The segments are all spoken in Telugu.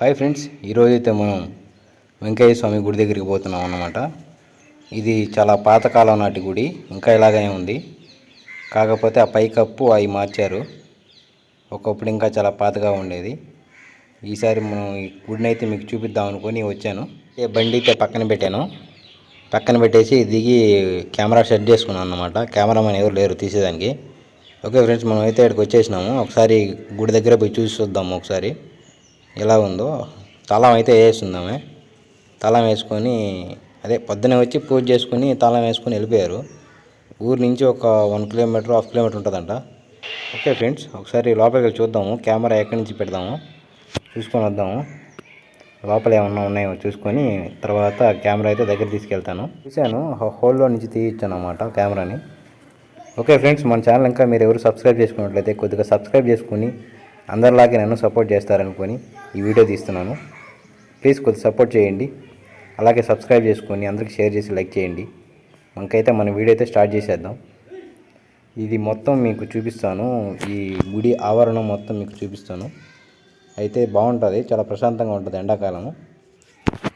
హాయ్ ఫ్రెండ్స్ ఈరోజు అయితే మనం వెంకయ్య స్వామి గుడి దగ్గరికి పోతున్నాం అన్నమాట. ఇది చాలా పాతకాలం నాటి గుడి ఇంకా ఇలాగనే ఉంది. కాకపోతే ఆ పైకప్పు అవి మార్చారు. ఒకప్పుడు ఇంకా చాలా పాతగా ఉండేది. ఈసారి మనం ఈ గుడిని అయితే మీకు చూపిద్దాం అనుకొని వచ్చాను. ఏ బండి అయితే పక్కన పెట్టాను పక్కన పెట్టేసి దిగి కెమెరా సెట్ చేసుకున్నాను అన్నమాట. కెమెరామెన్ ఎవరు లేరు తీసేదానికి. ఓకే ఫ్రెండ్స్ మనం అయితే ఇక్కడికి వచ్చేసినాము. ఒకసారి గుడి దగ్గర పోయి చూసి చూద్దాము ఒకసారి. ఎలా ఉందో తాళం అయితే వేస్తుందామే తాళం వేసుకొని అదే పొద్దునే వచ్చి పూజ చేసుకుని తాళం వేసుకొని వెళ్ళిపోయారు. ఊరు నుంచి ఒక వన్ కిలోమీటర్ హాఫ్ కిలోమీటర్ ఉంటుందంట. ఓకే ఫ్రెండ్స్ ఒకసారి లోపలికి వెళ్ళి చూద్దాము. కెమెరా ఎక్కడి నుంచి పెడదాము? చూసుకొని వద్దాము. లోపల ఏమన్నా ఉన్నాయో చూసుకొని తర్వాత కెమెరా అయితే దగ్గర తీసుకెళ్తాను. చూశాను హోల్లో నుంచి తీయించాను అనమాట కెమెరాని. ఓకే ఫ్రెండ్స్ మన ఛానల్ ఇంకా మీరు ఎవరు సబ్స్క్రైబ్ చేసుకున్నట్లయితే కొద్దిగా సబ్స్క్రైబ్ చేసుకుని అందరిలాగే నన్ను సపోర్ట్ చేస్తారనుకొని ఈ వీడియో తీస్తున్నాను. ప్లీజ్ కొద్దిగా సపోర్ట్ చేయండి. అలాగే సబ్స్క్రైబ్ చేసుకొని అందరికి షేర్ చేసి లైక్ చేయండి. మనకైతే మన వీడియో అయితే స్టార్ట్ చేసేద్దాం. ఇది మొత్తం మీకు చూపిస్తాను. ఈ గుడి ఆవరణం మొత్తం మీకు చూపిస్తాను. అయితే బాగుంటుంది చాలా ప్రశాంతంగా ఉంటుంది ఎండాకాలము.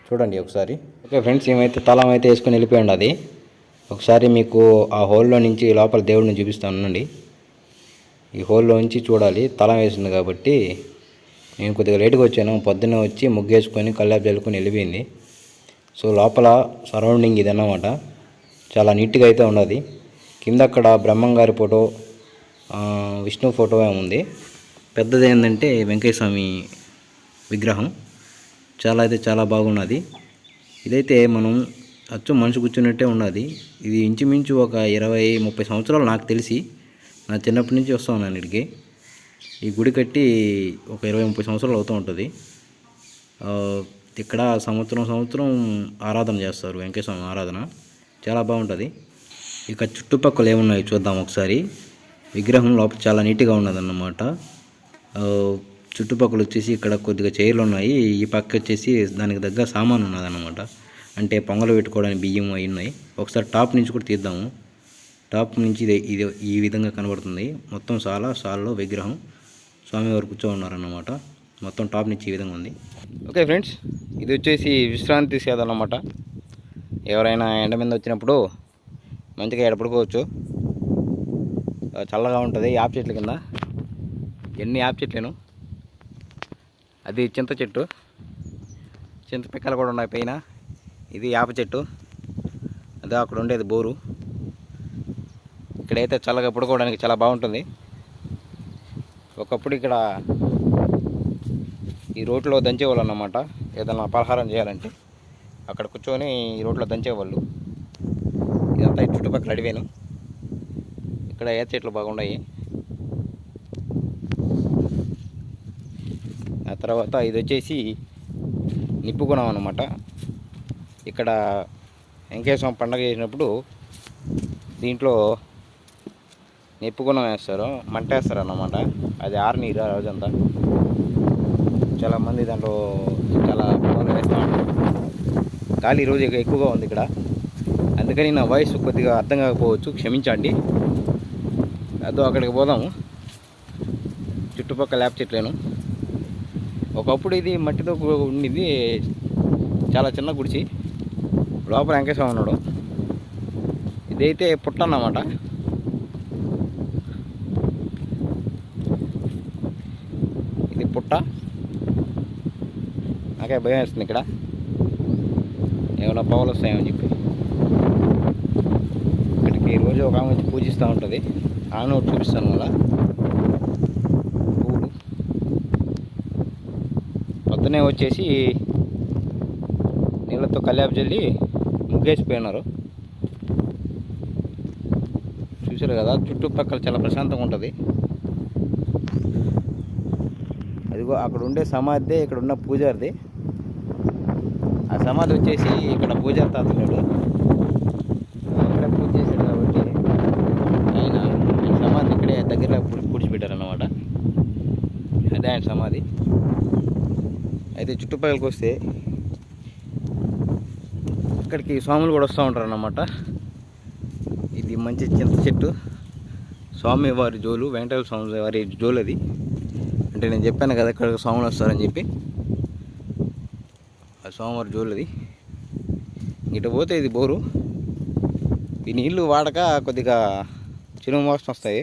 చూడండి ఒకసారి. ఓకే ఫ్రెండ్స్ ఏమైతే తలం అయితే వేసుకొని వెళ్ళిపోయింది అది ఒకసారి మీకు ఆ హోల్లో నుంచి లోపల దేవుడిని చూపిస్తాను. ఉండండి. ఈ హోల్లో నుంచి చూడాలి. తలం వేసింది కాబట్టి నేను కొద్దిగా లేట్గా వచ్చాను. పొద్దున్నే వచ్చి ముగ్గేసుకొని కల్లాపు చల్లుకొని వెళ్ళిపోయింది. సో లోపల సరౌండింగ్ ఇదన్నమాట. చాలా నీట్గా అయితే ఉన్నది. కింద అక్కడ బ్రహ్మంగారి ఫోటో విష్ణు ఫోటో ఉంది. పెద్దది ఏంటంటే వెంకటస్వామి స్వామి విగ్రహం. చాలా అయితే చాలా బాగున్నది. ఇదైతే మనం అచ్చు మనిషి కూర్చున్నట్టే ఉన్నది. ఇది ఇంచుమించు ఒక ఇరవై ముప్పై సంవత్సరాలు నాకు తెలిసి నా చిన్నప్పటి నుంచి వస్తూ ఉన్నాను ఇక్కడికి. ఈ గుడి కట్టి ఒక ఇరవై ముప్పై సంవత్సరాలు అవుతూ ఉంటుంది. ఇక్కడ సంవత్సరం సంవత్సరం ఆరాధన చేస్తారు వెంకటేశ్వర ఆరాధన. చాలా బాగుంటుంది. ఇక చుట్టుపక్కల ఏమున్నాయి చూద్దాం ఒకసారి. విగ్రహం లోపల చాలా నీట్గా ఉన్నదన్నమాట. చుట్టుపక్కల వచ్చేసి ఇక్కడ కొద్దిగా చైర్లు ఉన్నాయి. ఈ పక్క వచ్చేసి దానికి దగ్గర సామాన్ ఉన్నదన్నమాట. అంటే పొంగలు పెట్టుకోవడానికి బియ్యం అవి ఉన్నాయి. ఒకసారి టాప్ నుంచి కూడా తీద్దాము. టాప్ నుంచి ఇది ఇది ఈ విధంగా కనబడుతుంది. మొత్తం సాల సాల్లో విగ్రహం స్వామివారు కూర్చో ఉన్నారన్నమాట మొత్తం టాప్ నుంచి ఈ విధంగా ఉంది. ఓకే ఫ్రెండ్స్ ఇది వచ్చేసి విశ్రాంతి సేద అన్నమాట. ఎవరైనా ఎండ మీద వచ్చినప్పుడు మంచిగా ఎడపడుకోవచ్చు చల్లగా ఉంటుంది. యాప్ చెట్ల కింద. ఎన్ని యాప్ చెట్లేను. అది చింత చెట్టు. చింత పిక్కలు కూడా ఉన్నాయి పైన. ఇది యాప చెట్టు. అదే అక్కడ ఉండేది బోరు. ఇక్కడైతే చల్లగా పడుకోవడానికి చాలా బాగుంటుంది. ఒకప్పుడు ఇక్కడ ఈ రోడ్లో దంచేవాళ్ళు అన్నమాట. ఏదైనా పలహారం చేయాలంటే అక్కడ కూర్చొని ఈ రోడ్లో దంచేవాళ్ళు. ఇదంతా చుట్టుపక్కల అడివేను. ఇక్కడ ఏ చెట్లు బాగున్నాయి ఆ తర్వాత ఇది వచ్చేసి నిప్పుగుణం అన్నమాట. ఇక్కడ వెంకటేశ్వరం పండగ చేసినప్పుడు దీంట్లో నిప్పుకున్న వేస్తారు మంట వేస్తారు అన్నమాట అది ఆరనీరు ఆ రోజంతా. చాలామంది దాంట్లో చాలా పొగలు వేస్తూ ఉంటారు. గాలి ఈరోజు ఎక్కువగా ఉంది ఇక్కడ. అందుకని నా వాయిస్ కొద్దిగా అర్థం కాకపోవచ్చు క్షమించండి. అదో అక్కడికి పోదాము. చుట్టుపక్కల వేప చెట్లేను. ఒకప్పుడు ఇది మట్టితో ఉండింది చాలా చిన్న గుడిచి. లోపల వెంకటేశ్వర ఉన్నాడు. ఇదైతే పుట్ట అన్నమాట ఇది పుట్ట నాకే భయం వేస్తుంది ఇక్కడ. ఏమైనా పావులు వస్తాయని చెప్పి. ఇక్కడికి రోజు ఒక ఆమె పూజిస్తూ ఉంటుంది. ఆమె ఒకటి చూపిస్తాను మళ్ళా. పువ్వులు పొద్దునే వచ్చేసి నీళ్ళతో కల్యాపు చల్లి ముగ్గేసిపోయినారు. చూసారు కదా చుట్టుపక్కల చాలా ప్రశాంతంగా ఉంటుంది. అదిగో అక్కడ ఉండే సమాధి ఇక్కడ ఉన్న పూజారిది. ఆ సమాధి వచ్చేసి ఇక్కడ పూజారి తాత ఇక్కడ పూజ చేశాడు కాబట్టి ఆయన ఆయన సమాధి ఇక్కడే దగ్గర పూడ్చిపెట్టారు అన్నమాట అదే ఆయన సమాధి. అయితే చుట్టుపక్కలకి వస్తే ఇక్కడికి స్వాములు కూడా వస్తూ ఉంటారు అన్నమాట ఇది మంచి చింత చెట్టు. స్వామి వారి జోలు వెంకటేశ్వర స్వామి వారి జోలు అది అంటే నేను చెప్పాను కదా ఇక్కడ స్వాములు వస్తారని చెప్పి. సోమవారి జోలుది ఇటు పోతే ఇది బోరు. ఈ నీళ్ళు వాడక కొద్దిగా చిరుము మోసం వస్తాయి.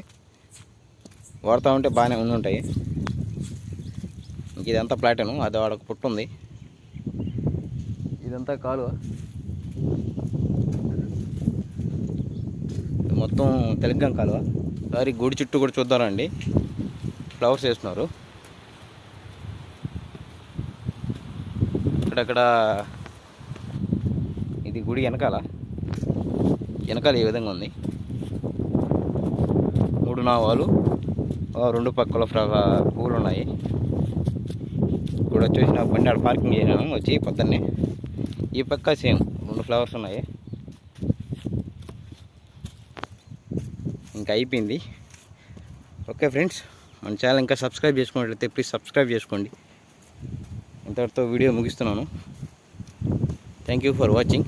వాడుతూ ఉంటే బాగానే ఉండి ఉంటాయి ఇంక ఇదంతా ప్లాటను అది వాడక పుట్టు ఉంది. ఇదంతా కాలువ. ఇది మొత్తం తెలంగాణ కాలువ. ఒకసారి గుడి చుట్టూ కూడా చూద్దామండి ఫ్లవర్స్ వేస్తున్నారు. అక్కడక్కడ ఇది గుడి వెనకాల. వెనకాల ఏ విధంగా ఉంది? మూడు నావాలు రెండు పక్కల పూలు ఉన్నాయి ఇప్పుడు వచ్చేసి నా బండి ఆడ పార్కింగ్ చేయను వచ్చి పొద్దున్నే ఈ పక్క సేమ్ రెండు ఫ్లవర్స్ ఉన్నాయి. ఇంకా అయిపోయింది. ఓకే ఫ్రెండ్స్ మన ఛానల్ ఇంకా సబ్స్క్రైబ్ చేసుకున్నట్లయితే ప్లీజ్ సబ్స్క్రైబ్ చేసుకోండి. ఇంతటితో వీడియో ముగిస్తున్నాను. Thank you for watching